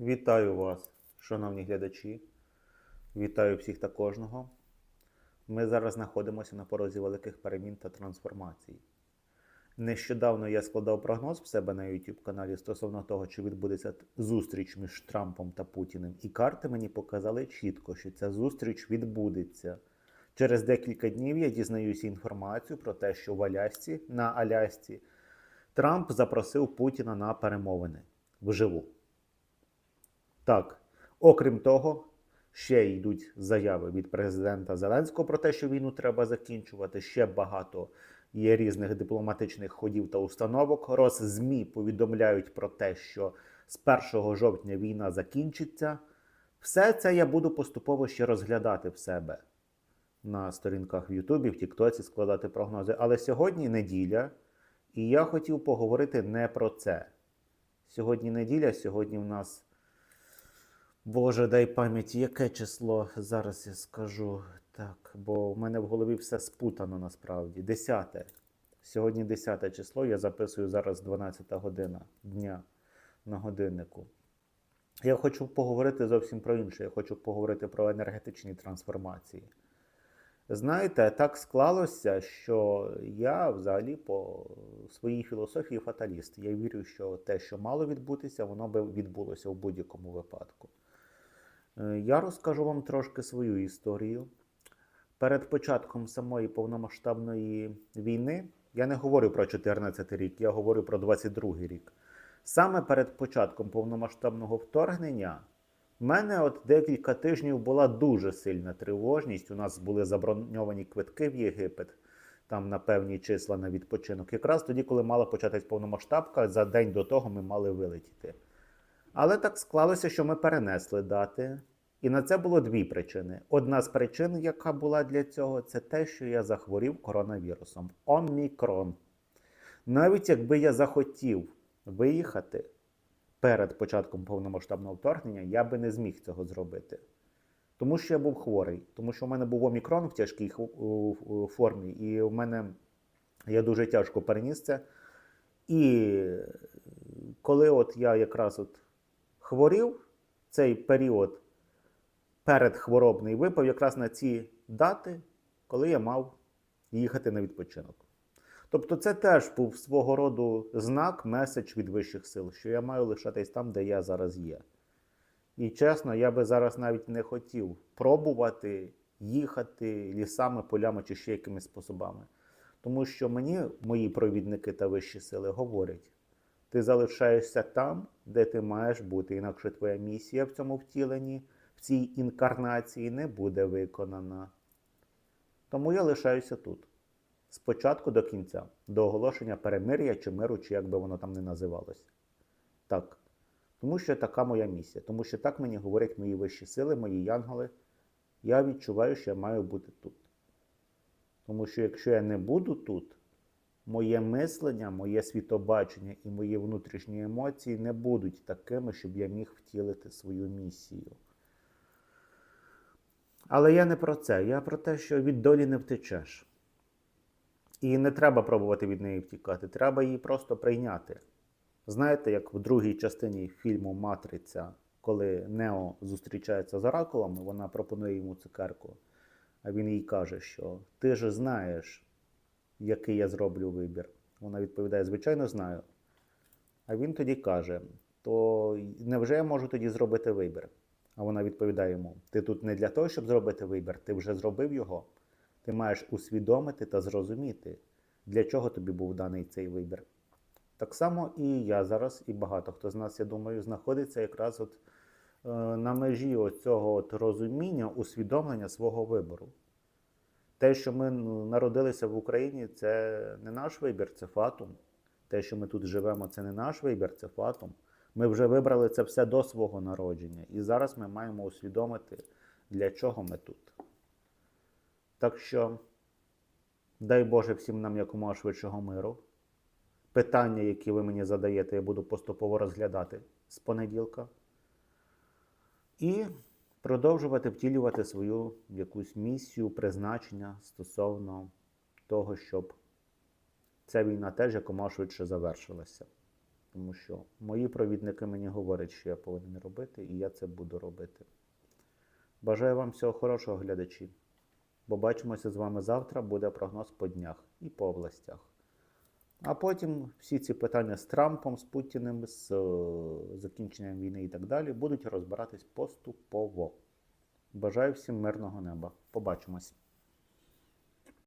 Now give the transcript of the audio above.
Вітаю вас, шановні глядачі. Вітаю всіх та кожного. Ми зараз знаходимося на порозі великих перемін та трансформацій. Нещодавно я складав прогноз в себе на YouTube каналі стосовно того, чи відбудеться зустріч між Трампом та Путіним. І карти мені показали чітко, що ця зустріч відбудеться. Через декілька днів я дізнаюся інформацію про те, що в Алясці на Алясці Трамп запросив Путіна на перемовини вживу. Так, окрім того, ще йдуть заяви від президента Зеленського про те, що війну треба закінчувати. Ще багато є різних дипломатичних ходів та установок. Роззмі повідомляють про те, що з 1 жовтня війна закінчиться. Все це я буду поступово ще розглядати в себе на сторінках в Ютубі, в Тіктоці, складати прогнози. Але сьогодні неділя, і я хотів поговорити не про це. Сьогодні неділя, сьогодні в нас. Боже, дай пам'яті, яке число зараз я скажу. Так, бо в мене в голові все спутано насправді. Десяте. Сьогодні 10 число, я записую зараз 12 година дня на годиннику. Я хочу поговорити зовсім про інше. Я хочу поговорити про енергетичні трансформації. Знаєте, так склалося, що я взагалі по своїй філософії фаталіст. Я вірю, що те, що мало відбутися, воно би відбулося в будь-якому випадку. Е, Я розкажу вам трошки свою історію. Перед початком самої повномасштабної війни я не говорю про 14 рік, я говорю про 22 рік. Саме перед початком повномасштабного вторгнення в мене от декілька тижнів була дуже сильна тривожність. У нас були заброньовані квитки в Єгипет, там на певні числа на відпочинок. Якраз тоді, коли мала початись повномасштабка, за день до того ми мали вилетіти. Але так склалося, що ми перенесли дати. І на це було дві причини. Одна з причин, яка була для цього, це те, що я захворів коронавірусом. Омікрон. Навіть якби я захотів виїхати перед початком повномасштабного вторгнення, я би не зміг цього зробити. Тому що я був хворий, тому що в мене був омікрон в тяжкій формі, і в мене я дуже тяжко переніс це. І коли от я якраз от хворів, цей період передхворобний випав якраз на ці дати, коли я мав їхати на відпочинок. Тобто, це теж був свого роду знак, меседж від вищих сил, що я маю лишатись там, де я зараз є. І чесно, я би зараз навіть не хотів пробувати їхати лісами, полями чи ще якимись способами. Тому що мені мої провідники та вищі сили говорять: ти залишаєшся там, де ти маєш бути, інакше твоя місія в цьому втіленні, в цій інкарнації не буде виконана. Тому я лишаюся тут. Спочатку до кінця, до оголошення перемир'я чи миру, чи як би воно там не називалось. Так. Тому що така моя місія. Тому що так мені говорять мої вищі сили, мої янголи. Я відчуваю, що я маю бути тут. Тому що якщо я не буду тут, моє мислення, моє світобачення і мої внутрішні емоції не будуть такими, щоб я міг втілити свою місію. Але я не про це. Я про те, що від долі не втечеш. І не треба пробувати від неї втікати, треба її просто прийняти. Знаєте, як в другій частині фільму Матриця, коли Нео зустрічається з оракулом, вона пропонує йому цукерку, а він їй каже, що ти ж знаєш, який я зроблю вибір. Вона відповідає: звичайно, знаю. А він тоді каже: то невже я можу тоді зробити вибір? А вона відповідає йому: Ти тут не для того, щоб зробити вибір, ти вже зробив його. Ти маєш усвідомити та зрозуміти, для чого тобі був даний цей вибір. Так само і я зараз, і багато хто з нас, я думаю, знаходиться якраз от е, на межі цього розуміння, усвідомлення свого вибору. Те, що ми ну, народилися в Україні, це не наш вибір, це фатум. Те, що ми тут живемо, це не наш вибір, це фатум. Ми вже вибрали це все до свого народження. І зараз ми маємо усвідомити, для чого ми тут. Так що, дай Боже всім нам якомога швидшого миру. Питання, які ви мені задаєте, я буду поступово розглядати з понеділка. І продовжувати втілювати свою якусь місію, призначення стосовно того, щоб ця війна теж якомога швидше завершилася. тому що мої провідники мені говорять, що я повинен робити, і я це буду робити. Бажаю вам всього хорошого, глядачі. Побачимося з вами завтра. Буде прогноз по днях і по областях. А потім всі ці питання з Трампом, з Путіним, з е, закінченням війни і так далі будуть розбиратись поступово. Бажаю всім мирного неба. Побачимось.